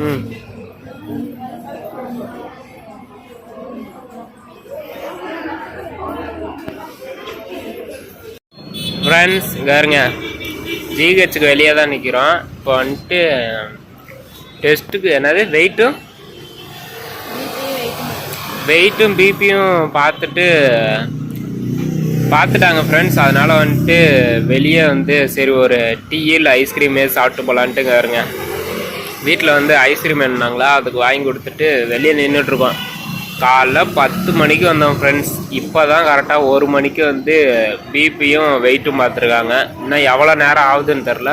ம். ஃப்ரெண்ட்ஸ் இங்கே ஜிஹெச்சுக்கு வெளியே தான் நிற்கிறோம் இப்போ வந்துட்டு டெஸ்ட்டுக்கு என்னது? வெயிட்டும் வெயிட்டும் பிபியும் பார்த்துட்டு பார்த்துட்டாங்க ஃப்ரெண்ட்ஸ் அதனால் வந்துட்டு வெளியே வந்து சரி ஒரு டீ இல்லை ஐஸ்கிரீமே சாப்பிட்டு போகலான்ட்டுங்க இருங்க வீட்டில் வந்து ஐஸ்கிரீம் வேணுனாங்களா அதுக்கு வாங்கி கொடுத்துட்டு வெளியே நின்றுட்டுருக்கோம் காலைல பத்து மணிக்கு வந்தோம் ஃப்ரெண்ட்ஸ் இப்போ தான் கரெக்டாக ஒரு மணிக்கு வந்து பிபியும் வெயிட்டும் பார்த்துருக்காங்க. இன்னும் எவ்வளோ நேரம் ஆகுதுன்னு தெரில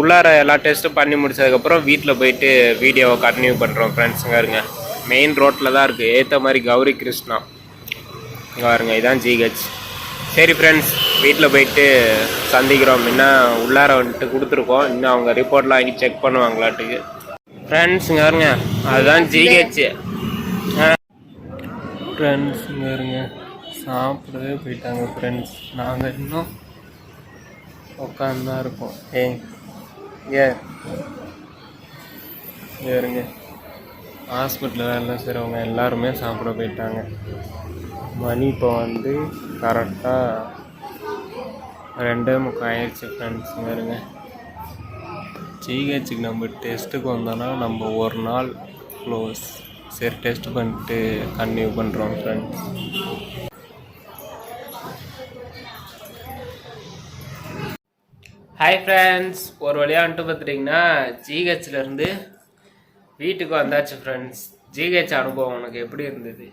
உள்ளார எல்லா டெஸ்ட்டும் பண்ணி முடிச்சதுக்கப்புறம் வீட்டில் போயிட்டு வீடியோவை கண்டினியூ பண்ணுறோம் ஃப்ரெண்ட்ஸுங்க இருங்க. மெயின் ரோட்டில் தான் இருக்குது ஏற்ற மாதிரி கௌரி கிருஷ்ணா. இங்கே பாருங்க இதான் ஜிஹெச் சரி ஃப்ரெண்ட்ஸ் வீட்டில் போயிட்டு சந்திக்கிறோம். இன்னும் உள்ளார வந்துட்டு கொடுத்துருக்கோம். இன்னும் அவங்க ரிப்போர்ட்லாம் வாங்கி செக் பண்ணுவாங்களாட்டுக்கு. ஃப்ரெண்ட்ஸ் இங்கே பாருங்க அதுதான் ஜிஹெச் ஃப்ரெண்ட்ஸ் இங்கே இருங்க சாப்பிடவே போயிட்டாங்க ஃப்ரெண்ட்ஸ் நாங்கள் இன்னும் உட்காந்து தான் இருக்கோம். ஏய் ஏ இருங்க ஹாஸ்பிட்டலில் வேலை செய்கிறவங்க எல்லாருமே சாப்பிட போயிட்டாங்க. மணி இப்போ வந்து கரெக்டாக ரெண்டே முக்கால் ஆயிடுச்சு ஃப்ரெண்ட்ஸ் இருங்க ஜிஹெச்சுக்கு நம்ம டெஸ்ட்டுக்கு வந்தோன்னா நம்ம ஒரு நாள் க்ளோஸ் சரி டெஸ்ட் பண்ணிட்டு கன்டினியூ பண்ணுறோம் ஃப்ரெண்ட்ஸ் ஹாய் ஃப்ரெண்ட்ஸ் ஒரு வழியாக வந்துட்டு பார்த்துட்டிங்கன்னா ஜிஹெச்லேருந்து வீட்டுக்கு வந்தாச்சு ஃப்ரெண்ட்ஸ் ஜிஹெச் அனுபவம் உனக்கு எப்படி இருந்தது?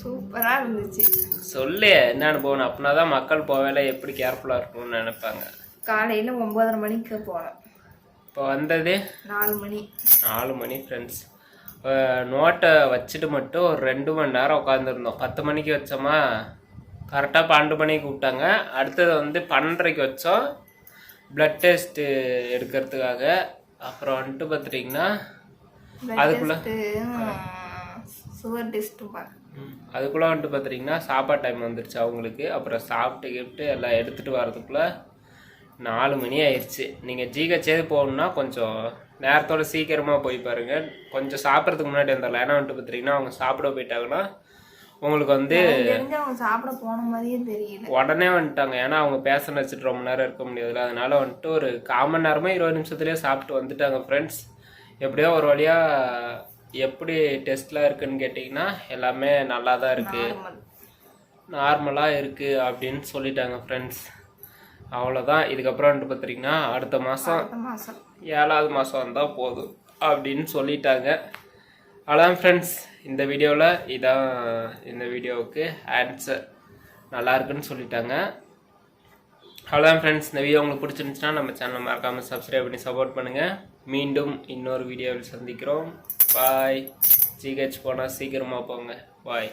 சூப்பரா இருந்துச்சு. சொல்லு என்ன அனுபவம்? அப்படின்னா தான் மக்கள் போவேல எப்படி கேர்ஃபுல்லாக இருக்கணும்னு நினைப்பாங்க. காலையில ஒன்பதரை மணிக்கு போனோம். இப்போ வந்தது? நாலு மணி. நாலு மணி ஃப்ரெண்ட்ஸ் நோட்டை வச்சுட்டு மட்டும் ஒரு ரெண்டு மணி நேரம் உட்காந்துருந்தோம் பத்து மணிக்கு வச்சோமா? கரெக்டாக பன்னெண்டு மணிக்கு கூப்பிட்டாங்க அடுத்தது வந்து பன்னெண்டரைக்கு வச்சோம். ப்ளட் டெஸ்ட்டு எடுக்கிறதுக்காக. அப்புறம் வந்துட்டு பார்த்துட்டிங்கன்னா அதுக்குள்ள சுகர் அதுக்குள்ளே வந்துட்டு பார்த்துட்டிங்கன்னா சாப்பாடு டைம் வந்துருச்சு அவங்களுக்கு. அப்புறம் சாப்பிட்டு கிஃப்ட்டு எல்லாம் எடுத்துகிட்டு வரதுக்குள்ளே நாலு மணி ஆயிடுச்சு நீங்கள் ஜிஹெச் ஏது போகணுன்னா கொஞ்சம் நேரத்தோட சீக்கிரமாக போய் பாருங்க. கொஞ்சம் சாப்பிட்றதுக்கு முன்னாடி வந்துடலாம். ஏன்னா வந்துட்டு பார்த்துட்டிங்கன்னா அவங்க சாப்பிட போயிட்டாங்கன்னா உங்களுக்கு வந்து சாப்பிட போன மாதிரியே தெரியல. உடனே வந்துட்டாங்க. ஏன்னா அவங்க பேச வச்சுட்டு ரொம்ப நேரம் இருக்க முடியாதுல்ல. அதனால வந்துட்டு ஒரு கால் மணி நேரமா இருபது நிமிஷத்துலேயே சாப்பிட்டு வந்துட்டாங்க ஃப்ரெண்ட்ஸ் எப்படியோ ஒரு வழியாக எப்படி டெஸ்ட்லாம் இருக்குன்னு கேட்டிங்கன்னா எல்லாமே நல்லா தான் இருக்குது. நார்மலாக இருக்குது அப்படின்னு சொல்லிட்டாங்க ஃப்ரெண்ட்ஸ் அவ்வளோதான் இதுக்கப்புறம் வந்துட்டு பார்த்துட்டிங்கன்னா அடுத்த மாதம் ஏழாவது மாதம் வந்தால் போதும் அப்படின்னு சொல்லிட்டாங்க. அவ்வளோதான் ஃப்ரெண்ட்ஸ் இந்த வீடியோவில் இதான் இந்த வீடியோவுக்கு ஆன்சர் நல்லா இருக்குன்னு சொல்லிட்டாங்க. அவ்வளோதான் ஃப்ரெண்ட்ஸ் இந்த வீடியோ உங்களுக்கு பிடிச்சிருந்துச்சுன்னா நம்ம சேனலை மறக்காமல் சப்ஸ்கிரைப் பண்ணி சப்போர்ட் பண்ணுங்கள் மீண்டும் இன்னொரு வீடியோவில் சந்திக்கிறோம். பாய் ஜிஹெச் போனால் சீக்கிரமாக போங்க. பாய்